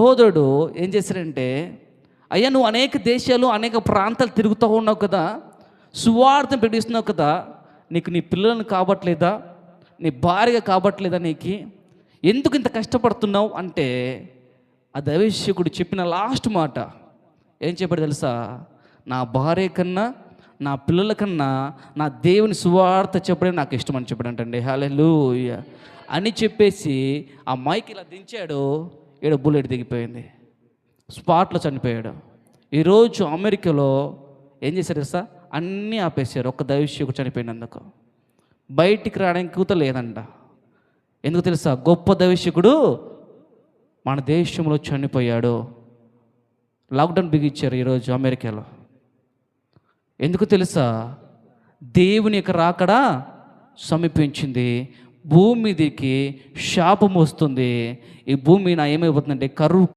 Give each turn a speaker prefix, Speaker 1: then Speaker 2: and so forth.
Speaker 1: సహోదరుడు ఏం చేశాడంటే అయ్యా నువ్వు అనేక దేశాలు అనేక ప్రాంతాలు తిరుగుతూ ఉన్నావు కదా సువార్థం ప్రకటిస్తున్నావు కదా నీకు నీ పిల్లలను కాబట్లేదా నీ భార్య కాబట్లేదా నీకు ఎందుకు ఇంత కష్టపడుతున్నావు? అంటే ఆ దైవశకుడు చెప్పిన లాస్ట్ మాట. ఏం చెప్పాడు తెలుసా? నా భార్య కన్నా నా పిల్లల కన్నా నా దేవుని సువార్త చెప్పడం నాకు ఇష్టం అని చెప్పాడంటండి. హల్లెలూయా. అని చెప్పేసి ఆ మైక్ ఇలా దించాడు. ఈడ బుల్లెట్ దిగిపోయింది స్పాట్లో చనిపోయాడు. ఈరోజు అమెరికాలో ఏం చేశారు తెలుసా? అన్నీ ఆపేశారు. ఒక్క దైవశకుడు చనిపోయినందుకు. బయటికి రావడానికి కూత లేదంట. ఎందుకు తెలుసా? గొప్ప దైవశకుడు మన దేశంలో చనిపోయాడు. లాక్డౌన్ బిగించారు ఈరోజు అమెరికాలో. ఎందుకు తెలుసా? దేవుని యొక్క రాకడా సమీపించింది. భూమి మీదకి శాపం వస్తుంది ఈ భూమి నా ఏమైపోతుందంటే కరువు